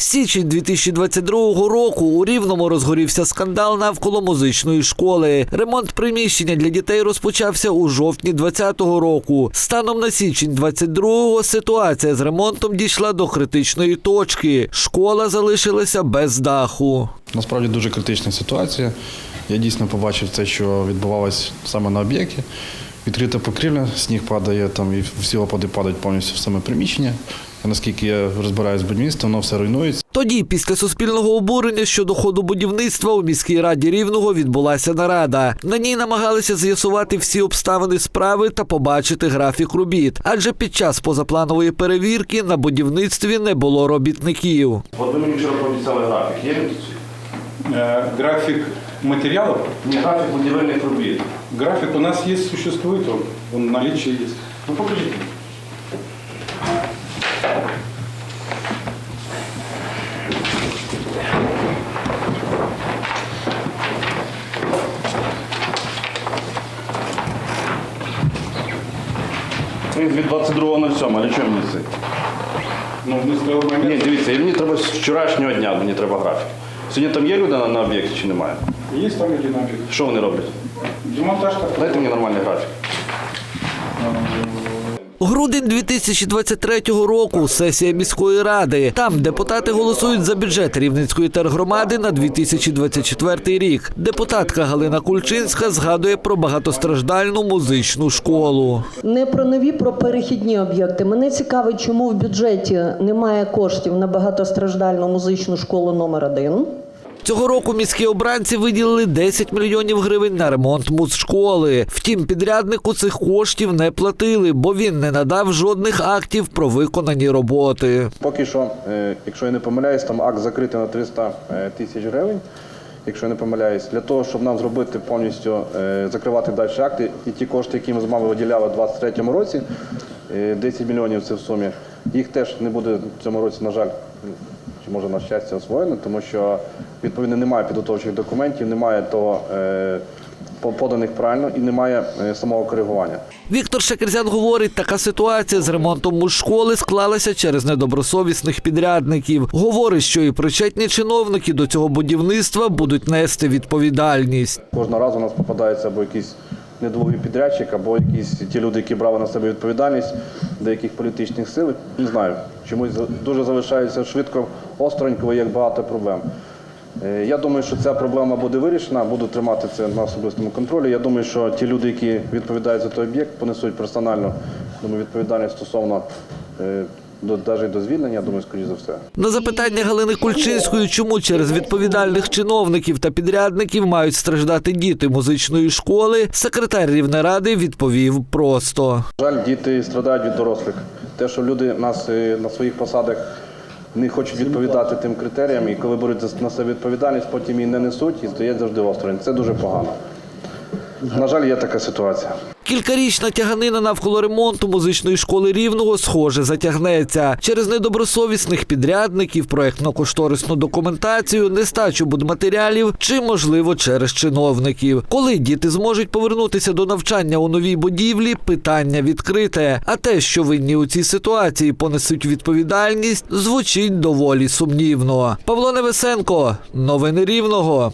Січень 2022 року у Рівному розгорівся скандал навколо музичної школи. Ремонт приміщення для дітей розпочався у жовтні 2020 року. Станом на січень 22-го ситуація з ремонтом дійшла до критичної точки. Школа залишилася без даху. Насправді дуже критична ситуація. Я дійсно побачив те, що відбувалось саме на об'єкті. Відкрита покрівля, сніг падає там і всі опади падають повністю в саме приміщення. А наскільки я розбираюсь з будівництвом, воно все руйнується. Тоді, після суспільного обурення щодо ходу будівництва, у міській раді Рівного відбулася нарада. На ній намагалися з'ясувати всі обставини справи та побачити графік робіт. Адже під час позапланової перевірки на будівництві не було робітників. От ви мені вчора пообіцяли графік. Є він? Э, График материалов, Ні, графік будівельних робіт. график у нас есть, существует, он, он в наличии есть. Ну покажіть. Він від 22.07, але чому мені це? Ну, ми з того Ні, дивіться, і мені треба з вчорашнього дня, мені треба графік. Сьогодні там є люди на, на об'єкті чи немає? Є там динамик. Що вони роблять? Демонтажка. Дайте мені нормальний графік. Грудень 2023 року. Сесія міської ради. Там депутати голосують за бюджет Рівненської тергромади на 2024 рік. Депутатка Галина Кульчинська згадує про багатостраждальну музичну школу. Не про нові, про перехідні об'єкти. Мене цікавить, чому в бюджеті немає коштів на багатостраждальну музичну школу номер 1 Цього року міські обранці виділили 10 мільйонів гривень на ремонт музшколи. Втім, підряднику цих коштів не платили, бо він не надав жодних актів про виконані роботи. Поки що, е, якщо я не помиляюсь, там акт закритий на 300 е, тисяч гривень. Якщо я не помиляюсь, для того, щоб нам зробити повністю е, закривати далі акти, і ті кошти, які ми з вами виділяли у 2023 році, е, 10 мільйонів це в сумі, їх теж не буде в цьому році, на жаль, чи може на щастя освоєно, тому що відповідно немає підготовчих документів, немає того е, поданих правильно і немає е, самого коригування. Віктор Шекерзян говорить, така ситуація з ремонтом музшколи склалася через недобросовісних підрядників. Говорить, що і причетні чиновники до цього будівництва будуть нести відповідальність. Кожного разу у нас попадається або якийсь недолугий підрядчик, або якісь ті люди, які брали на себе відповідальність деяких політичних сил. Не знаю, чомусь дуже залишається швидко остороньково, як багато проблем. Е, Я думаю, що ця проблема буде вирішена, буду тримати це на особистому контролі. Я думаю, що ті люди, які відповідають за той об'єкт, понесуть персонально думаю, відповідальність стосовно е, до, навіть до звільнення, я думаю, скоріш за все. На запитання Галини Кульчинської, чому через відповідальних чиновників та підрядників мають страждати діти музичної школи, секретар Рівнеради відповів просто. Жаль, діти страдають від дорослих. Те, що люди нас е, на своїх посадах не хочуть відповідати тим критеріям, і коли беруть на себе відповідальність, потім її не несуть і стоять завжди осторонь. Це дуже погано. На жаль, є така ситуація. Кількарічна тяганина навколо ремонту музичної школи рівного схоже затягнеться через недобросовісних підрядників, проектно-кошторисну документацію, нестачу будматеріалів чи, можливо, через чиновників. Коли діти зможуть повернутися до навчання у новій будівлі, питання відкрите. А те, що винні у цій ситуації понесуть відповідальність, звучить доволі сумнівно. Павло Невесенко, новини рівного.